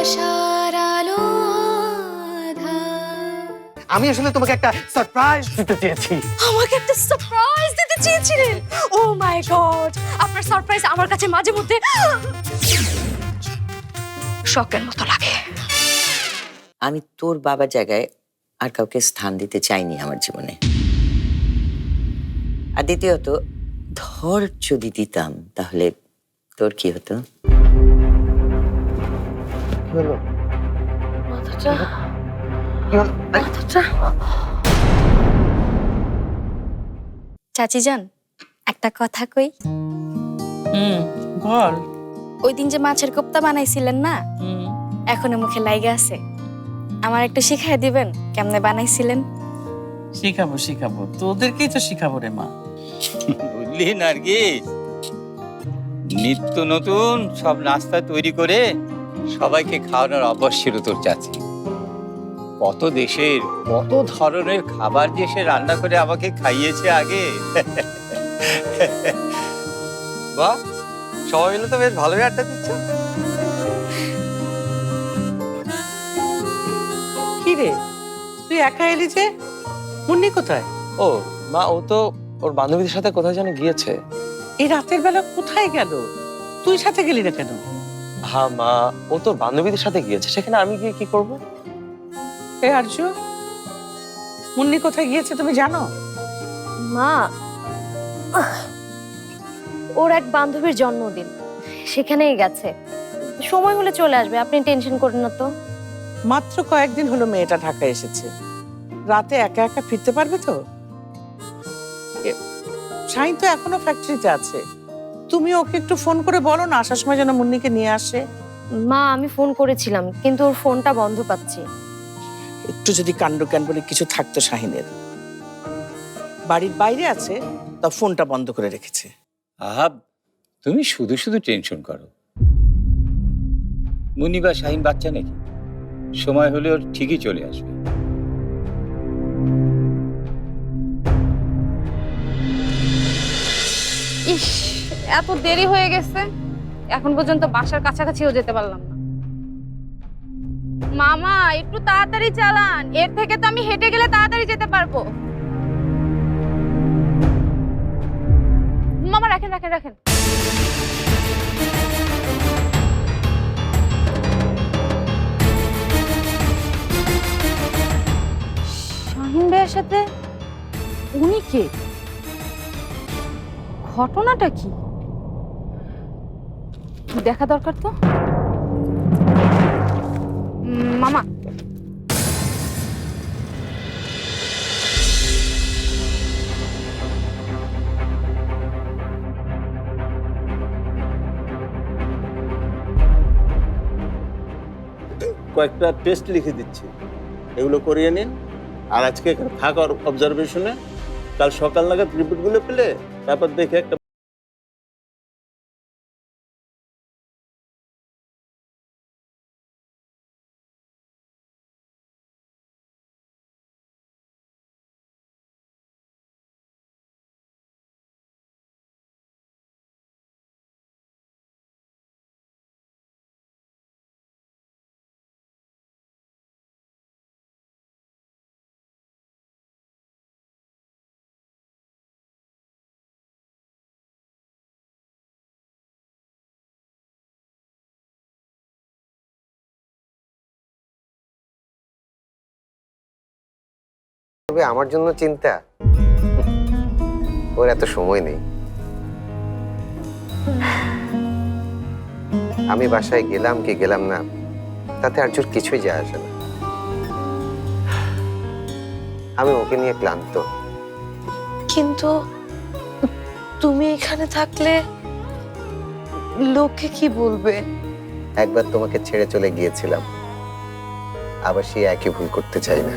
আশার আলো আধার আমি আসলে তোমাকে একটা সারপ্রাইজ দিতে চেয়েছি। আমাকে একটা সারপ্রাইজ দিতে চেয়েছিলেন। ও মাই গড আপনার সারপ্রাইজ আমার কাছে মাঝে মধ্যে শখের মতো লাগে। আমি তোর বাবার জায়গায় আর কাউকে স্থান দিতে চাইনি আমার জীবনে। আর দ্বিতীয়ত ধর যদি দিতাম তাহলে তোর কি হতো? হলো মাথাটা মাথাটা চাচি যান একটা কথা কই। হুম বল। ওই দিন যে মাছের কোপ্তা বানাইছিলেন না এখনও মুখে লাইগা আছে। আমার একটু শিখাই দিবেন কেমনে বানাইছিলেন? শিখাবো শিখাবো। তোদেরকেই তো শিখাবো রে মা। বুঝলি নার্গিস? নিত্য নতুন সব নাস্তা তৈরি করে সবাইকে খাওয়ানোর অভ্যাস ছিল তোর চাচি। কত দেশের কত ধরনের খাবার যে সে রান্না করে আমাকে খাইয়েছে আগে। বাহ সবাই মিলে তো বেশ ভালোই আড্ডা দিচ্ছ। কি রে? তুই একা এলি যে? মুন্নি কোথায়? ও মা ও তো ওর বান্ধবীদের সাথে কোথায় যেন গিয়েছে। এই রাতের বেলা কোথায় গেল? তুই সাথে গেলি না কেন? হ্যাঁ মা ও তোর বান্ধবীদের সাথে গিয়েছে সেখানে আমি গিয়ে কি করব? এ আর্য মুন্নি কোথায় গিয়েছে তুমি জানো? মা ওর এক বান্ধবীর জন্মদিন সেখানেই গেছে। সময় হলে চলে আসবে আপনি টেনশন করেন না তো। মাত্র কয়েকদিন হলো মেয়েটা ঢাকায় এসেছে। রাতে একা একা ফিরতে পারবে তো? শাহিন তো এখনও ফ্যাক্টরিতে আছে। তুমি ওকে একটু ফোন করে বলো না আসার সময় যেন মুন্নিকে নিয়ে আসে। মা আমি ফোন করেছিলাম কিন্তু ওর ফোনটা বন্ধ পাচ্ছি। একটু যদি কাণ্ড জ্ঞান বলে কিছু থাকতো শাহিনের। বাড়ির বাইরে আছে তা ফোনটা বন্ধ করে রেখেছে। আহাব তুমি শুধু শুধু টেনশন করো। মুনি বা শাহিন বাচ্চা নাকি? সময় হলে ওর ঠিকই চলে আসবে। ইস এত দেরি হয়ে গেছে, এখন পর্যন্ত বাসার কাছাকাছিও যেতে পারলাম না। মামা, একটু তাড়াতাড়ি চালান, এর থেকে তো আমি হেঁটে গেলে তাড়াতাড়ি যেতে পারব। মামা, রাখেন রাখেন রাখেন। সাথে উনি কে? ঘটনাটা কি? দেখা দরকার তো? মামা। কয়েকটা টেস্ট লিখে দিচ্ছি। এগুলো করিয়ে নিন। আর আজকে থাকার অবজারভেশনে কাল সকাল নাগাদ রিপোর্টগুলো পেলে তারপর দেখে একটা তবে আমার জন্য চিন্তা? ওর এত সময় নেই। আমি বাসায় গেলাম কি গেলাম না তাতে আর্যুর কিছুই যায় আসে না। আমি ওকে নিয়ে ক্লান্ত। কিন্তু তুমি এখানে থাকলে লোকে কি বলবে? একবার তোমাকে ছেড়ে চলে গিয়েছিলাম। আবার সেই একই ভুল করতে চাই না।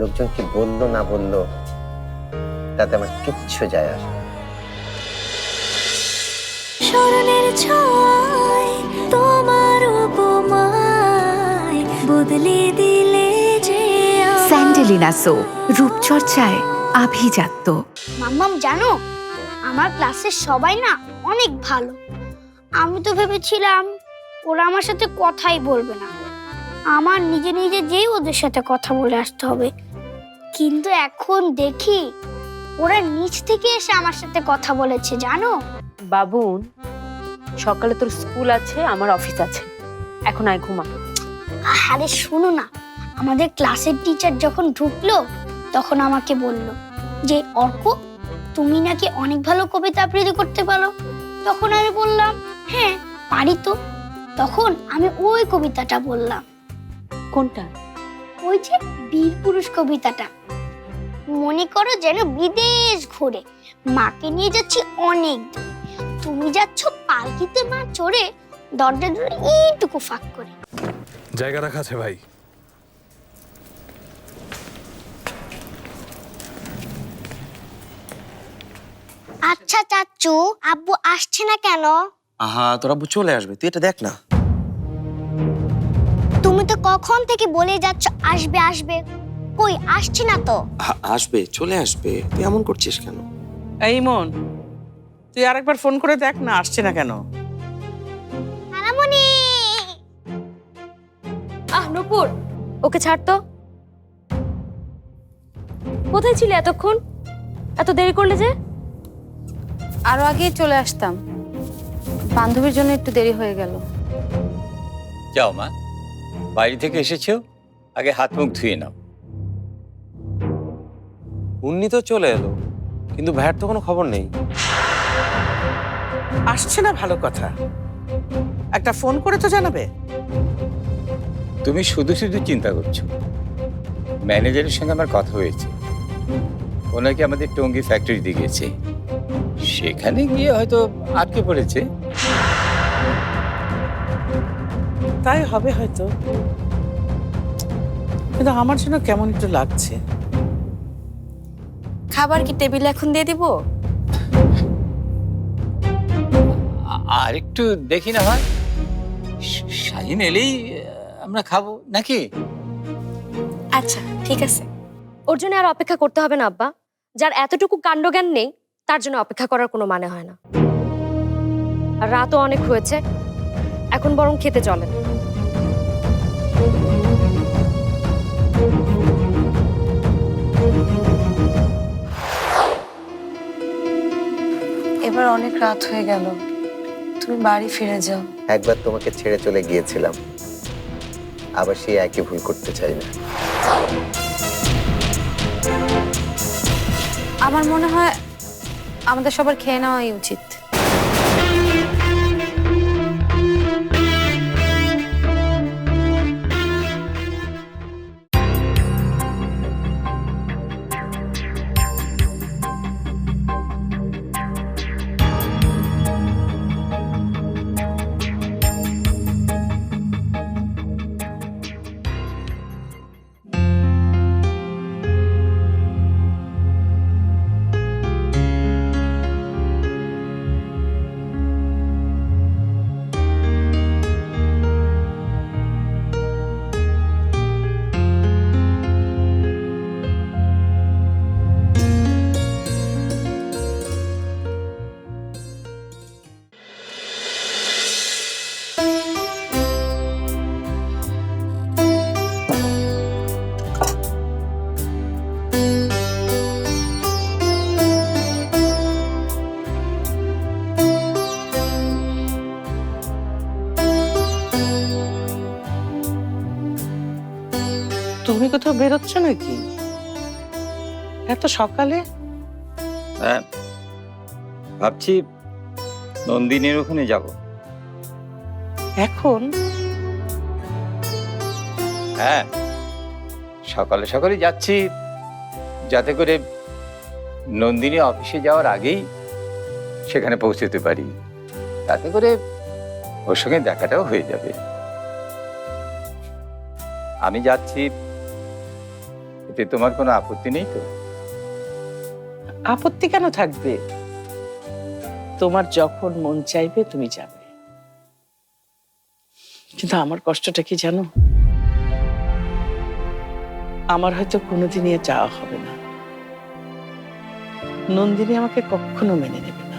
লোকজন কি বলল না বলল তাতে আমার কিচ্ছু যায় আসে না। স্মরণের ছয় তোমার উপমায় বদলে দিলে যে স্যান্ডেলিনা সো রূপচর্চায় আভিজাত্য। মাম্মাম জানো আমার ক্লাসের সবাই না অনেক ভালো। আমি তো ভেবেছিলাম ওরা আমার সাথে কথাই বলবে না। আমার নিজে নিজে যেই ওদের সাথে কথা বলে আসতে হবে। কিন্তু এখন দেখি ওরা নিচ থেকে এসে আমার সাথে কথা বলেছে জানো? বাবুন সকালে তোর স্কুল আছে আমার অফিস আছে। এখন আয় ঘুমা। আরে শোনো না আমাদের ক্লাসের টিচার যখন ঢুকলো তখন আমাকে বলল যে অর্ক তুমি নাকি অনেক ভালো কবিতা আবৃত্তি করতে পারো? তখন আমি বললাম হ্যাঁ পারি তো। তখন আমি ওই কবিতাটা বললাম। কোনটা? ওই যে বীর পুরুষ কবিতাটা। মনে করো যেন বিদেশ ঘুরে। মাকে নিয়ে যাচ্ছি অনেক দূরে। তুমি যাচ্ছ পালকিতে মা চড়ে দরজা দূরে এইটুকু ফাঁক করে। জায়গা রাখা আছে ভাই। আচ্ছা চাচু আব্বু আসছে না কেন? আহা তোর আব্বু চলে আসবে তুই এটা দেখ না। তুমি তো কখন থেকে বলে যাচ্ছ আসবে আসবে। কই আসছে না তো। আসবে চলে আসবে। তুই এমন করছিস কেন? এই মন তুই আরেকবার ফোন করে দেখ না আসছে না কেন। খালামণি আহ নূপুর ওকে ছাড় তো। কোথায় ছিলে এতক্ষণ? এত দেরি করলে যে? আরও আগেই চলে আসতাম। বান্ধবীর জন্য একটু দেরি হয়ে গেল। যাও মা বাড়ি থেকে এসেছ? আগে হাত মুখ ধুয়ে নাও। উন্নি তো চলে এলো কিন্তু ভাইয়ের তো কোনো খবর নেই। আসছে না ভালো কথা। একটা ফোন করে তো জানাবে। তুমি শুধু শুধু চিন্তা করছ। ম্যানেজারের সঙ্গে আমার কথা হয়েছে। ওনাকে আমাদের টঙ্গি ফ্যাক্টরিতে গিয়েছে। সেখানে গিয়ে হয়তো আটকে পড়েছে। তাই হবে হয়তো। কিন্তু আমার জন্য কেমন একটু লাগছে। খাবার কি টেবিলে এখন দিয়ে দিব? আর একটু দেখি না হয় শাহিন এলেই আমরা খাব নাকি? আচ্ছা ঠিক আছে। ওর জন্য আর অপেক্ষা করতে হবে না আব্বা। যার এতটুকু কাণ্ডজ্ঞান নেই তার জন্য অপেক্ষা করার কোনো মানে হয় না। আর রাতও অনেক হয়েছে এখন বরং খেতে চলেন। এবার অনেক রাত হয়ে গেল। তুমি বাড়ি ফিরে যাও। একবার তোমাকে ছেড়ে চলে গিয়েছিলাম। আবার সে একই ভুল করতে চাই না। আমার মনে হয় আমাদের সবার খেয়ে নেওয়াই উচিত। কোথাও বেরোচ্ছ নাকি? এত সকালে? হ্যাঁ। ভাবছি নন্দিনীর ওখানে যাব। এখন? হ্যাঁ। সকালে সকালে যাচ্ছি। যাতে করে নন্দিনী অফিসে যাওয়ার আগেই সেখানে পৌঁছতে পারি। তাতে করে ওর সঙ্গে দেখাটাও হয়ে যাবে। আমি যাচ্ছি এতে তোমার কোনো আপত্তি নেই তো? আপত্তি কেন থাকবে? তোমার যখন মন চাইবে তুমি যাবে। কিন্তু আমার কষ্টটা কি জানো? আমার হয়তো কোনোদিনই যাওয়া হবে না। নন্দিনী আমাকে কখনো মেনে নেবে না।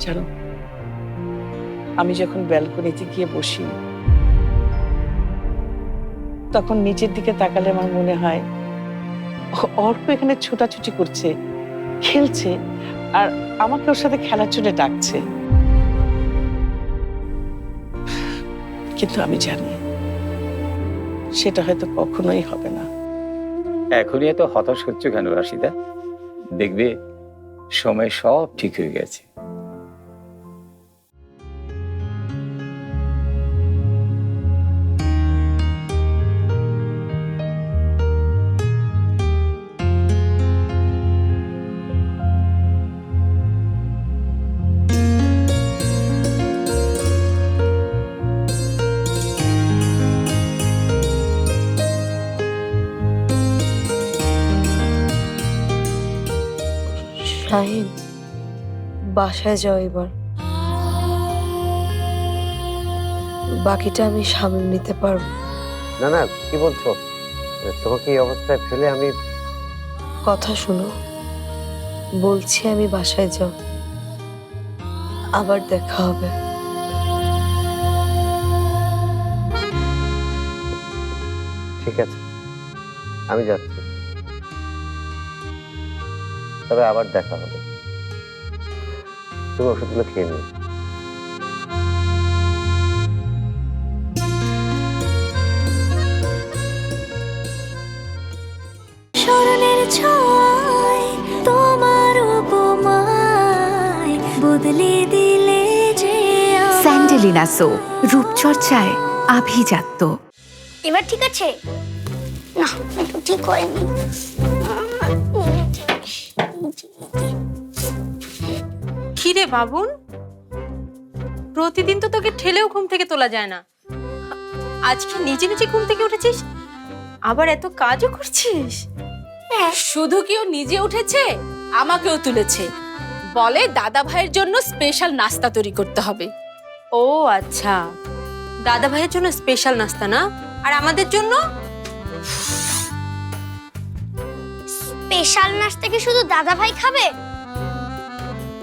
জানো, আমি যখন ব্যালকনিতে গিয়ে বসি তখন নিচের দিকে তাকালে আমার মনে হয়, অর্ক এখানে ছোটাছুটি করছে, খেলছে, আর আমাকে ওর সাথে খেলার জন্য ডাকছে। কিন্তু আমি জানি, সেটা হয়তো কখনোই হবে না। এখনই এত হতাশ হচ্ছে কেন, রাশিদা? দেখবে, সময় সব ঠিক হয়ে গেছে। শাহিন বাসায় যাও এবার। বাকিটা আমি সামলে নিতে পারব। না না কি বলছো? তোমাকে এই অবস্থায় ফেলে আমি কথা শুনো। বলছি আমি বাসায় যাও। আবার দেখা হবে। ঠিক আছে আমি যাচ্ছি। তবে আবার দেখা হবে। তুমি ওষুধগুলো খেয়ে নিও। স্মরণের ছয় তোমার উপমায় বদলে দিলে যে স্যান্ডেলিনা সো রূপচর্চায় আভিজাত্য। এবার ঠিক আছে। না একটু ঠিক হয়নি। কিরে বাবুন? প্রতিদিন তো তোকে ঠেলেও ঘুম থেকে তোলা যায় না। আজকে নিজে নিজে ঘুম থেকে উঠেছিস? আবার এত কাজও করছিস? শুধু কি ও নিজে উঠেছে? আমাকেও তুলেছে। বলে দাদা ভাইয়ের জন্য স্পেশাল নাস্তা তৈরি করতে হবে। ও আচ্ছা। দাদা ভাইয়ের জন্য স্পেশাল নাস্তা না? আর আমাদের জন্য? স্পেশাল নাস্তা কি শুধু দাদা ভাই খাবে?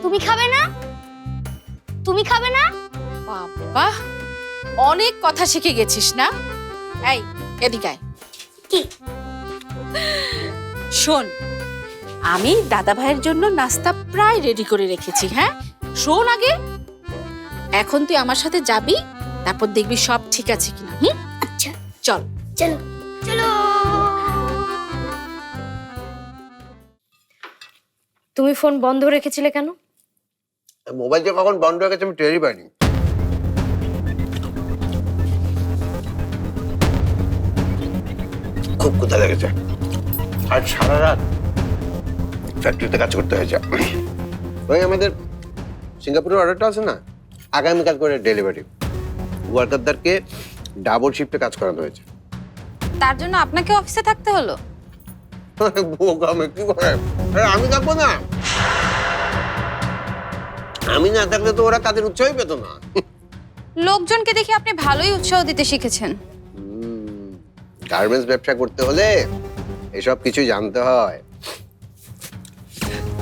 তুমি খাবে না? তুমি খাবে না? বাবা অনেক কথা শিখে গেছিস না? এই এদিকে আয়। কি? শোন আমি দাদা ভাইয়ের জন্য নাস্তা প্রায় রেডি করে রেখেছি হ্যাঁ? শোন আগে। এখন তুই আমার সাথে যাবি তারপর দেখবি সব ঠিক আছে কিনা হুম? আচ্ছা। চল। চলো চলো। তুমি ফোন বন্ধ রেখেছিলে কেন? মোবাইল যে কখন বন্ধ হয়ে গেছে আমি টেরই পাইনি। খুব কোথা লেগেছে। আর সারা রাত ফ্যাক্টরিতে কাজ করতে হয়েছে। ওই আমাদের সিঙ্গাপুরের অর্ডারটা আছে না? আগামীকাল করে ডেলিভারি ওয়ার্কারদেরকে ডাবল শিফটে কাজ করানো হয়েছে। তার জন্য আপনাকে অফিসে থাকতে হলো? বোকামে কি করে? আমি থাকব না। আমি না থাকলে তো ওরা কাজের উৎসাহই পেতো না। লোকজনকে দেখে আপনি ভালোই উৎসাহ দিতে শিখেছেন। গার্মেন্টস ব্যবসা করতে হলে এসব কিছু জানতে হয়।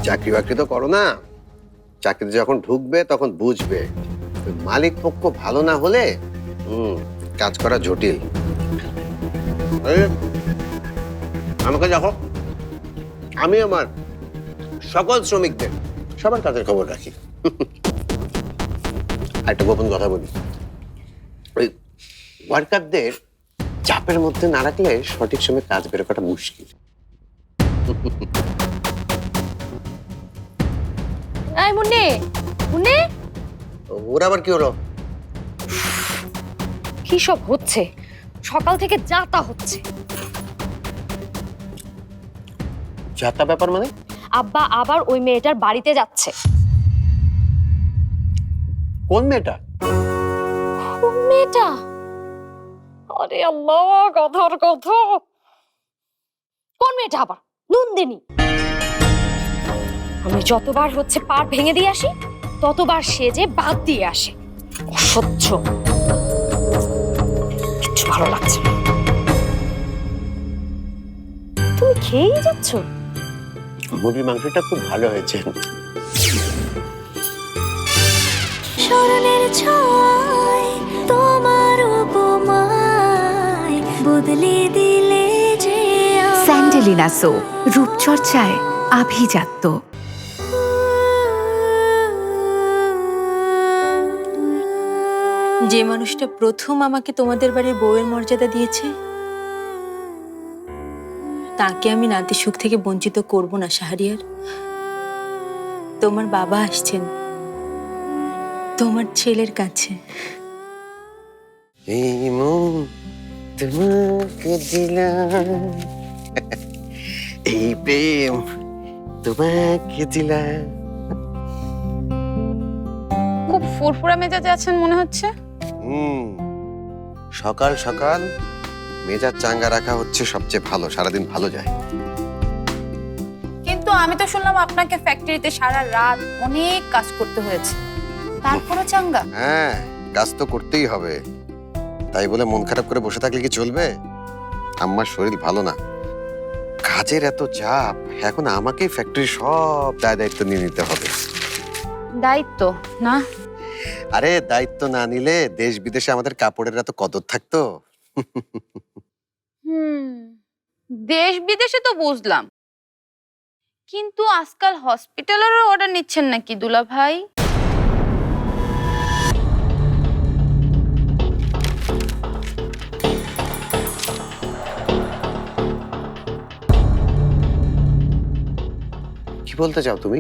চাকরি বাকরি তো করো না। চাকরিতে যখন ঢুকবে তখন বুঝবে। মালিক পক্ষ ভালো না হলে হুম কাজ করা জটিল। আমাকে দেখো। আমি আমার সকল শ্রমিকদের সবার কাজের খবর রাখি। আর একটা গোপন কথা বলি। ওই ওয়ার্কারদের চাপের মধ্যে না রাখলে সঠিক সময় কাজ বের করা মুশকিল। এই মুন্নে মুন্নে? ওরা আবার কি হলো? কি সব হচ্ছে? সকাল থেকে যা তা হচ্ছে। যাতা ব্যাপার মানে? আব্বা আবার ওই মেয়েটার বাড়িতে যাচ্ছে। কোন মেয়েটা? কোন মেয়েটা? আরে আল্লাহ কথার কথা। কোন মেয়েটা আবার? নন্দিনী। আমি যতবার হচ্ছে পার ভেঙে দিয়ে আসি ততবার সেজে বাদ দিয়ে আসে। অসহ্য। কিচ্ছু ভালো লাগছে না। তুমি খেয়েই যাচ্ছ? মুরগির মাংসটা খুব ভালো হয়েছে স্মরণের ছয় তোমার উপমায় বদলে দিলে যে। স্যান্ডেলিনা সো রূপচর্চায় আভিজাত্য যে মানুষটা প্রথম আমাকে তোমাদের বাড়ির বউয়ের মর্যাদা দিয়েছে তাকে আমি নাতি সুখ থেকে বঞ্চিত করব না শাহরিয়ার। তোমার বাবা আসছেন। তোমার ছেলের কাছে। এই মন তোমাকে দিলাম। এই প্রেম তোমাকে দিলাম। খুব ফুরফুরা মেজাজে আছেন মনে হচ্ছে। হুম সকাল সকাল মেজাজ চাঙ্গা রাখা হচ্ছে সবচেয়ে ভালো সারাদিন ভালো যায়। কিন্তু আমি তো শুনলাম আপনাকে ফ্যাক্টরিতে সারা রাত অনেক কাজ করতে হয়েছে। তারপরও চাঙ্গা? হ্যাঁ কাজ তো করতেই হবে। তাই বলে মন খারাপ করে বসে থাকলে কি চলবে? আমার শরীর ভালো না। কাজের এত চাপ এখন আমাকেই ফ্যাক্টরি সব দায় দায়িত্ব নিয়ে নিতে হবে। দায়িত্ব না? আরে দায়িত্ব না নিলে দেশ বিদেশে আমাদের কাপড়ের এত কদর থাকতো? দেশ বিদেশে তো বুঝলাম। কিন্তু আজকাল হসপিটালেরও অর্ডার নিচ্ছেন নাকি দুলা ভাই? কি বলতে চাও তুমি?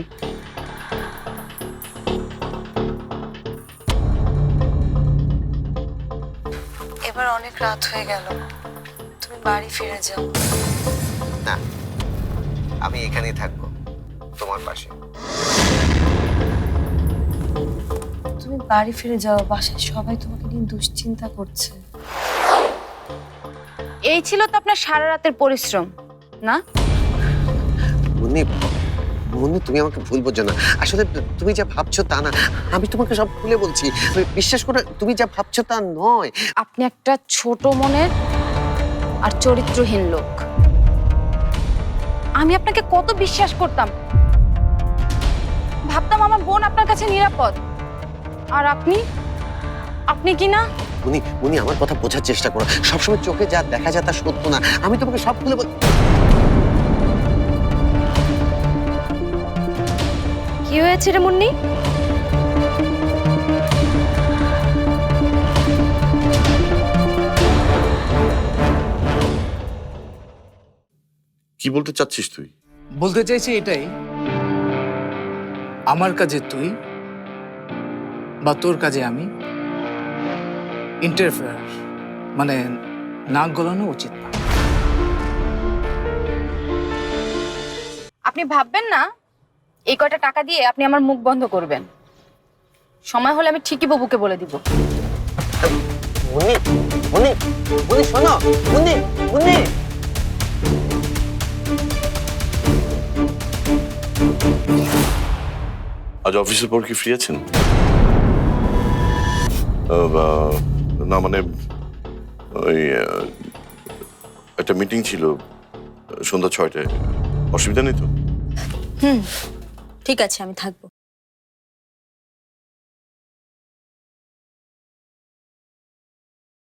অনেক রাত হয়ে গেল। তুমি বাড়ি ফিরে যাও। না আমি এখানেই থাকব তোমার পাশে। তুমি বাড়ি ফিরে যাও বাসায় সবাই তোমাকে নিয়ে দুশ্চিন্তা করছে। এই ছিল তো আপনার সারা রাতের পরিশ্রম না? মুন্নি তুমি আমাকে ভুল বোঝো না। আসলে তুমি যা ভাবছ তা না। আমি তোমাকে সব খুলে বলছি। বিশ্বাস করে তুমি যা ভাবছ তা নয়। আপনি একটা ছোট মনের আর চরিত্রহীন লোক। আমি আপনাকে কত বিশ্বাস করতাম। ভাবতাম আমার বোন আপনার কাছে নিরাপদ। আর আপনি? আপনি কি না? মুনি মুনি আমার কথা বোঝার চেষ্টা করো। সবসময় চোখে যা দেখা যায় তা সত্য না। আমি তোমাকে সব খুলে বল কি হয়েছে রে মুন্নি? কি বলতে চাচ্ছিস তুই? বলতে চাইছি এটাই। আমার কাজে তুই বা তোর কাজে আমি ইন্টারফেয়ার মানে নাক গলানো উচিত না। আপনি ভাববেন না এই কয়টা টাকা দিয়ে আপনি আমার মুখ বন্ধ করবেন? সময় হলে আমি ঠিকই বাবুকে বলে দিব। মুনি মুনি মুনি শোনো মুনি মুনি আজ অফিসের পর কি ফ্রি আছেন? না মানে ওই একটা মিটিং ছিল সন্ধ্যা ছয়টায়। অসুবিধা নেই তো? হুম। ঠিক আছে আমি থাকব।